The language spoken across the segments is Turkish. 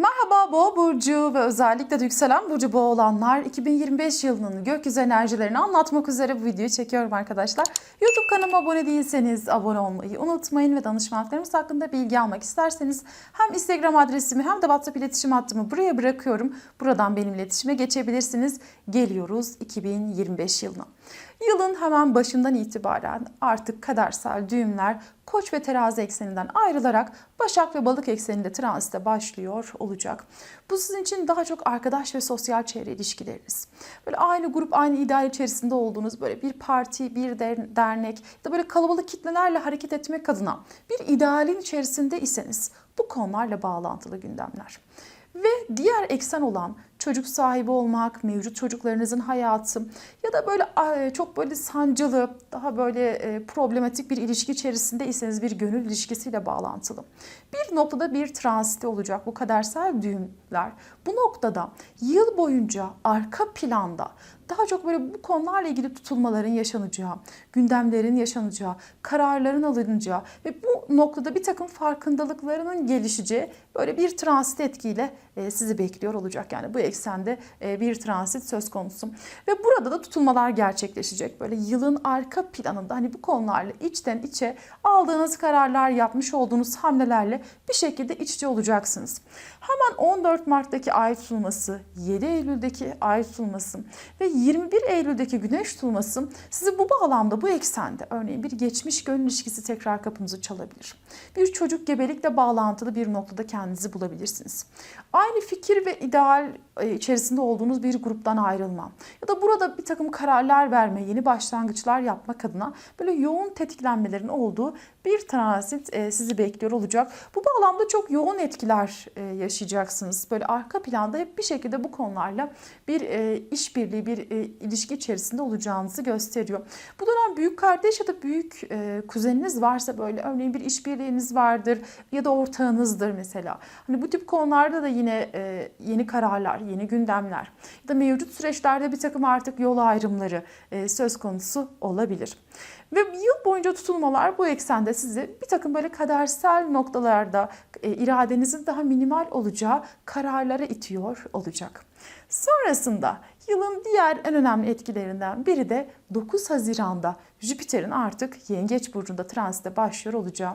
مع Boğa burcu ve özellikle de yükselen burcu Boğa olanlar 2025 yılının gökyüzü enerjilerini anlatmak üzere bu videoyu çekiyorum arkadaşlar. YouTube kanalıma abone değilseniz abone olmayı unutmayın ve danışmanlıklarımız hakkında bilgi almak isterseniz hem Instagram adresimi hem de WhatsApp iletişim hattımı buraya bırakıyorum. Buradan benim iletişime geçebilirsiniz. Geliyoruz 2025 yılına. Yılın hemen başından itibaren artık kadersel düğümler Koç ve terazi ekseninden ayrılarak Başak ve Balık ekseninde transite başlıyor olacak. Bu sizin için daha çok arkadaş ve sosyal çevre ilişkileriniz. Böyle aynı grup, aynı ideal içerisinde olduğunuz böyle bir parti, bir der- dernek ya da böyle kalabalık kitlelerle hareket etmek adına bir idealin içerisinde iseniz bu konularla bağlantılı gündemler. Ve diğer eksen olan çocuk sahibi olmak, mevcut çocuklarınızın hayatı ya da böyle çok böyle sancılı, daha böyle e, problematik bir ilişki içerisindeyseniz bir gönül ilişkisiyle bağlantılı. Bir noktada bir transite olacak bu kadersel düğümler. Bu noktada yıl boyunca arka planda daha çok böyle bu konularla ilgili tutulmaların yaşanacağı, gündemlerin yaşanacağı, kararların alınacağı ve bu noktada bir takım farkındalıklarının gelişeceği böyle bir transit etkiyle e, sizi bekliyor olacak. Yani bu eksende e, bir transit söz konusu. Ve burada da tutulmalar gerçekleşecek. Böyle yılın arka planında hani bu konularla içten içe aldığınız kararlar, yapmış olduğunuz hamlelerle bir şekilde iç içe olacaksınız. Hemen 14 Mart'taki ay tutulması, 7 Eylül'deki ay tutulması ve 21 Eylül'deki güneş tutulması sizi bu bağlamda, bu eksende örneğin bir geçmiş gönül ilişkisi tekrar kapınızı çalabilir. Bir çocuk gebelikle bağlantılı bir noktada kendinizi bulabilirsiniz. Aynı fikir ve ideal e, içerisinde olduğunuz bir gruptan ayrılma ya da burada bir takım kararlar verme, yeni başlangıçlar yapmak adına böyle yoğun tetiklenmelerin olduğu bir transit e, sizi bekliyor olacak. Bu bağlamda çok yoğun etkiler e, yaşayacaksınız. Böyle arka planda hep bir şekilde bu konularla bir işbirliği, bir e, ilişki içerisinde olacağınızı gösteriyor. Bu dönem büyük kardeş ya da büyük e, kuzeniniz varsa böyle örneğin bir işbirliğiniz vardır ya da ortağınızdır mesela. Hani bu tip konularda da yine e, yeni kararlar, yeni gündemler ya da mevcut süreçlerde bir takım artık yol ayrımları e, söz konusu olabilir. Ve yıl boyunca tutulmalar bu eksende sizi bir takım böyle kadersel noktalarda e, iradenizin daha minimal olacağı kararlara itiyor olacak. Sonrasında yılın diğer en önemli etkilerinden biri de 9 Haziran'da Jüpiter'in artık Yengeç burcunda transite başlıyor olacağı.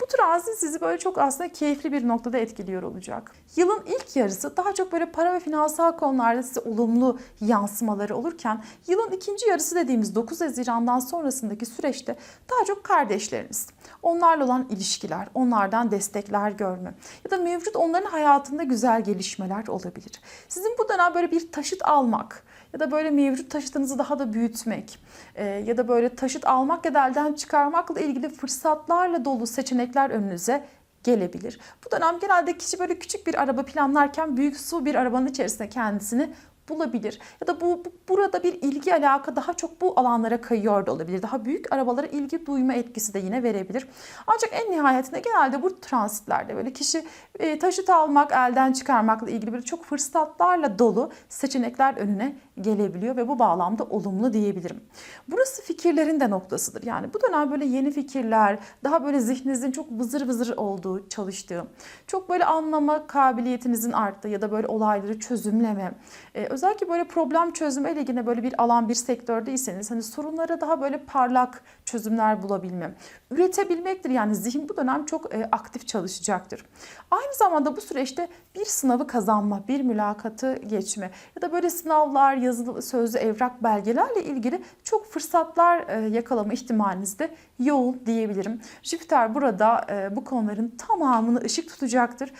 Bu transit sizi böyle çok aslında keyifli bir noktada etkiliyor olacak. Yılın ilk yarısı daha çok böyle para ve finansal konularda size olumlu yansımaları olurken yılın ikinci yarısı dediğimiz 9 Haziran'dan sonrasındaki süreçte daha çok kardeşleriniz, onlarla olan ilişkiler, onlardan destekler görme ya da mevcut onların hayatında güzel gelişmeler olabilir. Sizin bu dönem böyle bir taşıt almak ya da böyle mevcut taşıtınızı daha da büyütmek e, ya da böyle taşıt almak ya da elden çıkarmakla ilgili fırsatlarla dolu seçenekler önünüze gelebilir. Bu dönem genelde kişi böyle küçük bir araba planlarken büyük su bir arabanın içerisinde kendisini bulabilir. Ya da bu, bu burada bir ilgi alaka daha çok bu alanlara kayıyor da olabilir. Daha büyük arabalara ilgi duyma etkisi de yine verebilir. Ancak en nihayetinde genelde bu transitlerde böyle kişi e, taşıt almak, elden çıkarmakla ilgili böyle çok fırsatlarla dolu seçenekler önüne gelebiliyor ve bu bağlamda olumlu diyebilirim. Burası fikirlerin de noktasıdır. Yani bu dönem böyle yeni fikirler, daha böyle zihninizin çok vızır vızır olduğu, çalıştığı, çok böyle anlama kabiliyetinizin arttığı ya da böyle olayları çözümleme, e, özellikle böyle problem çözümü ile ilgili böyle bir alan, bir sektördeyseniz hani sorunlara daha böyle parlak çözümler bulabilme, üretebilmektir. Yani zihin bu dönem çok e, aktif çalışacaktır. Aynı zamanda bu süreçte bir sınavı kazanma, bir mülakatı geçme ya da böyle sınavlar, yazılı, sözlü evrak belgelerle ilgili çok fırsatlar e, yakalama ihtimaliniz de yoğun diyebilirim. Jüpiter burada e, bu konuların tamamını ışık tutacaktır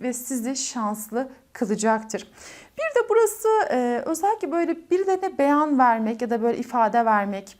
ve sizi şanslı kılacaktır. Bir de burası e, özellikle böyle birilerine beyan vermek ya da böyle ifade vermek,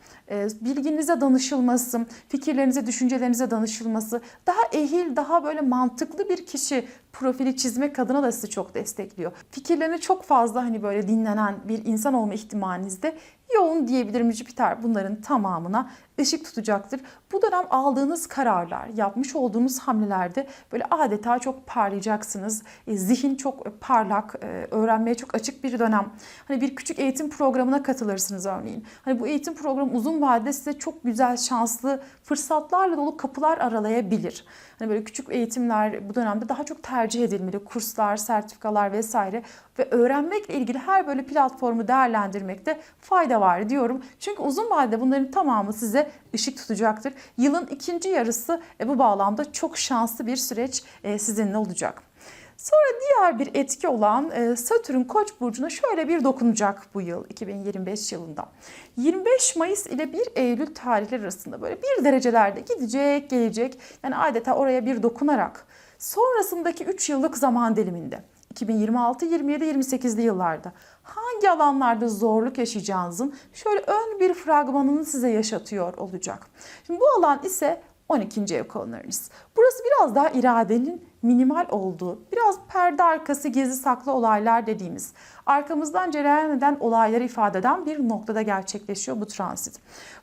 bilginize danışılması, fikirlerinize, düşüncelerinize danışılması, daha ehil, daha böyle mantıklı bir kişi profili çizmek adına da sizi çok destekliyor. Fikirlerini çok fazla hani böyle dinlenen bir insan olma ihtimaliniz de yoğun diyebilirim Jüpiter bunların tamamına ışık tutacaktır. Bu dönem aldığınız kararlar, yapmış olduğunuz hamlelerde böyle adeta çok parlayacaksınız. E, zihin çok parlak, e, öğrenmeye çok açık bir dönem. Hani bir küçük eğitim programına katılırsınız örneğin. Hani bu eğitim programı uzun vadede size çok güzel, şanslı fırsatlarla dolu kapılar aralayabilir. Hani böyle küçük eğitimler bu dönemde daha çok tercih edilmeli. Kurslar, sertifikalar vesaire ve öğrenmekle ilgili her böyle platformu değerlendirmekte fayda var diyorum. Çünkü uzun vadede bunların tamamı size ışık tutacaktır. Yılın ikinci yarısı e, bu bağlamda çok şanslı bir süreç e, sizinle olacak. Sonra diğer bir etki olan e, Satürn Koç burcuna şöyle bir dokunacak bu yıl 2025 yılında. 25 Mayıs ile 1 Eylül tarihleri arasında böyle bir derecelerde gidecek, gelecek. Yani adeta oraya bir dokunarak sonrasındaki 3 yıllık zaman diliminde 2026, 27, 28'li yıllarda hangi alanlarda zorluk yaşayacağınızın şöyle ön bir fragmanını size yaşatıyor olacak. Şimdi bu alan ise 12. ev konularınız. Burası biraz daha iradenin minimal olduğu, biraz perde arkası gizli saklı olaylar dediğimiz, arkamızdan cereyan eden olayları ifade eden bir noktada gerçekleşiyor bu transit.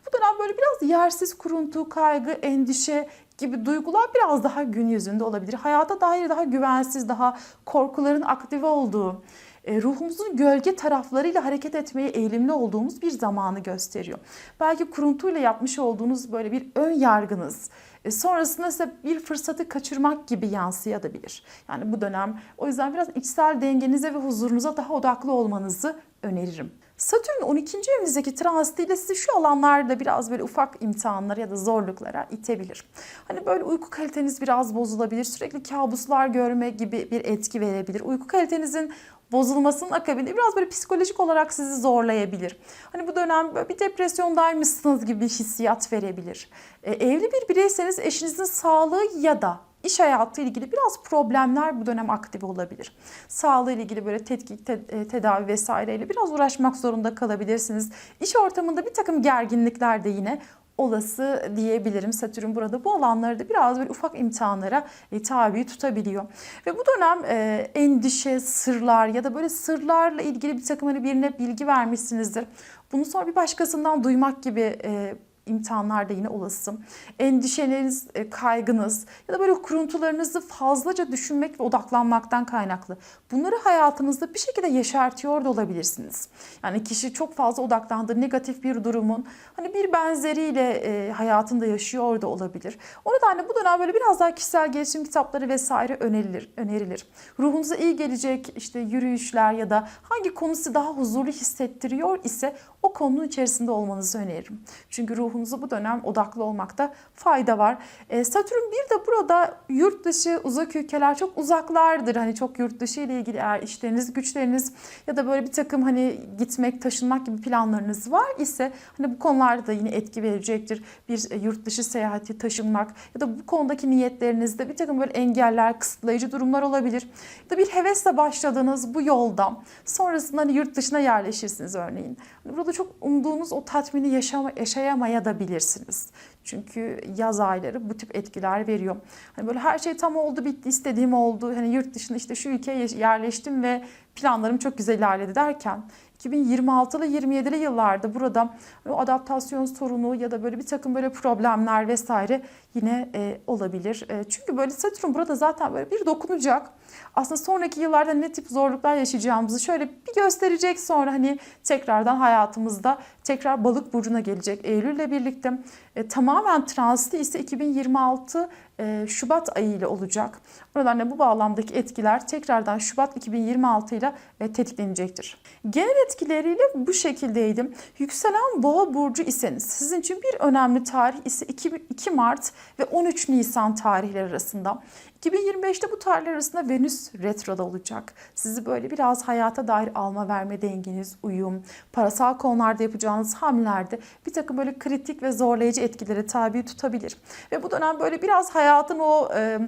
Bu dönem böyle biraz yersiz kuruntu, kaygı, endişe gibi duygular biraz daha gün yüzünde olabilir. Hayata dair daha güvensiz, daha korkuların aktive olduğu, ruhumuzun gölge taraflarıyla hareket etmeye eğilimli olduğumuz bir zamanı gösteriyor. Belki kuruntuyla yapmış olduğunuz böyle bir ön yargınız, e, sonrasında ise bir fırsatı kaçırmak gibi yansıyabilir. Yani bu dönem o yüzden biraz içsel dengenize ve huzurunuza daha odaklı olmanızı öneririm. Satürn 12. evinizdeki transitiyle sizi şu alanlarda biraz böyle ufak imtihanlara ya da zorluklara itebilir. Hani böyle uyku kaliteniz biraz bozulabilir, sürekli kabuslar görme gibi bir etki verebilir. Uyku kalitenizin bozulmasının akabinde biraz böyle psikolojik olarak sizi zorlayabilir. Hani bu dönem böyle bir depresyondaymışsınız gibi bir hissiyat verebilir. E, evli bir bireyseniz eşinizin sağlığı ya da iş hayatı ilgili biraz problemler bu dönem aktif olabilir. Sağlığı ile ilgili böyle tetkik, te- e, tedavi vesaireyle biraz uğraşmak zorunda kalabilirsiniz. İş ortamında bir takım gerginlikler de yine olası diyebilirim. Satürn burada bu alanları da biraz böyle ufak imtihanlara e, tabi tutabiliyor. Ve bu dönem e, endişe, sırlar ya da böyle sırlarla ilgili bir takım hani birine bilgi vermişsinizdir. Bunu sonra bir başkasından duymak gibi e, imtihanlar da yine olası. Endişeniz, e, kaygınız ya da böyle kuruntularınızı fazlaca düşünmek ve odaklanmaktan kaynaklı. Bunları hayatınızda bir şekilde yeşertiyor da olabilirsiniz. Yani kişi çok fazla odaklandığı negatif bir durumun hani bir benzeriyle e, hayatında yaşıyor da olabilir. O nedenle bu dönem böyle biraz daha kişisel gelişim kitapları vesaire önerilir. önerilir. Ruhunuza iyi gelecek işte yürüyüşler ya da hangi konu sizi daha huzurlu hissettiriyor ise o konunun içerisinde olmanızı öneririm. Çünkü ruhunuza bu dönem odaklı olmakta fayda var. E, Satürn bir de burada yurt dışı, uzak ülkeler çok uzaklardır. Hani çok yurt dışı ile ilgili eğer işleriniz, güçleriniz ya da böyle bir takım hani gitmek, taşınmak gibi planlarınız var ise hani bu konularda da yine etki verecektir. Bir e, yurt dışı seyahati, taşınmak ya da bu konudaki niyetlerinizde bir takım böyle engeller, kısıtlayıcı durumlar olabilir. Ya da bir hevesle başladığınız bu yolda sonrasında hani yurt dışına yerleşirsiniz örneğin. Hani burada çok umduğunuz o tatmini yaşama, yaşayamaya da bilirsiniz. Çünkü yaz ayları bu tip etkiler veriyor. Hani böyle her şey tam oldu, bitti, istediğim oldu. Hani yurt dışında işte şu ülkeye yerleştim ve planlarım çok güzel ilerledi derken 2026'lı 27'li yıllarda burada o adaptasyon sorunu ya da böyle bir takım böyle problemler vesaire yine e, olabilir. E, çünkü böyle Satürn burada zaten böyle bir dokunacak. Aslında sonraki yıllarda ne tip zorluklar yaşayacağımızı şöyle bir gösterecek sonra hani tekrardan hayatımızda tekrar balık burcuna gelecek Eylül'le birlikte. E, tamamen transiti ise 2026 e, Şubat ayı ile olacak. O nedenle bu bağlamdaki etkiler tekrardan Şubat 2026 ile e, tetiklenecektir. Genel etkileriyle bu şekildeydi. Yükselen boğa burcu iseniz sizin için bir önemli tarih ise 2, 2 Mart ve 13 Nisan tarihleri arasında. 2025'te bu tarihler arasında Venüs retroda olacak. Sizi böyle biraz hayata dair alma verme dengeniz, uyum, parasal konularda yapacağınız hamlelerde bir takım böyle kritik ve zorlayıcı etkilere tabi tutabilir. Ve bu dönem böyle biraz hayatın o e,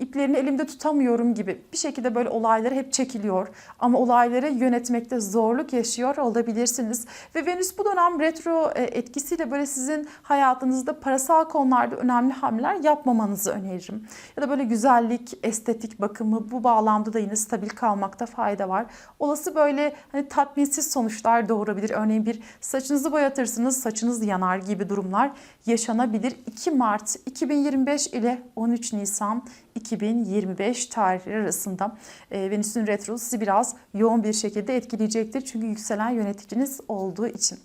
iplerini elimde tutamıyorum gibi bir şekilde böyle olayları hep çekiliyor. Ama olayları yönetmekte zorluk yaşıyor olabilirsiniz. Ve Venüs bu dönem retro e, etkisiyle böyle sizin hayatınızda parasal konularda önemli hamleler yapmamanızı öneririm. Ya da böyle güzellik, estetik bakımı bu bağlamda da yine stabil kalmakta fayda var. Olası böyle hani tatminsiz sonuçlar doğurabilir. Örneğin bir saçınızı boyatırsınız, saçınız yanar gibi durumlar yaşanabilir. 2 Mart 2025 ile 13 Nisan 2025 tarihleri arasında e, Venüs'ün retrosu sizi biraz yoğun bir şekilde etkileyecektir. Çünkü yükselen yöneticiniz olduğu için.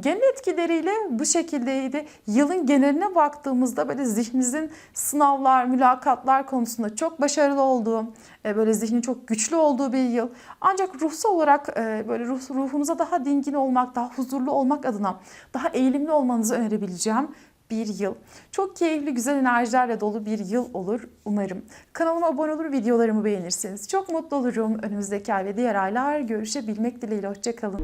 Genel etkileriyle bu şekildeydi. Yılın geneline baktığımızda böyle zihninizin sınavlar, mülakatlar konusunda çok başarılı olduğu, e, böyle zihnin çok güçlü olduğu bir yıl. Ancak ruhsal olarak e, böyle ruh, ruhunuza daha dingin olmak, daha huzurlu olmak adına daha eğilimli olmanızı önerebileceğim bir yıl. Çok keyifli, güzel enerjilerle dolu bir yıl olur umarım. Kanalıma abone olur, videolarımı beğenirseniz çok mutlu olurum. Önümüzdeki ay ve diğer aylar görüşebilmek dileğiyle. Hoşçakalın.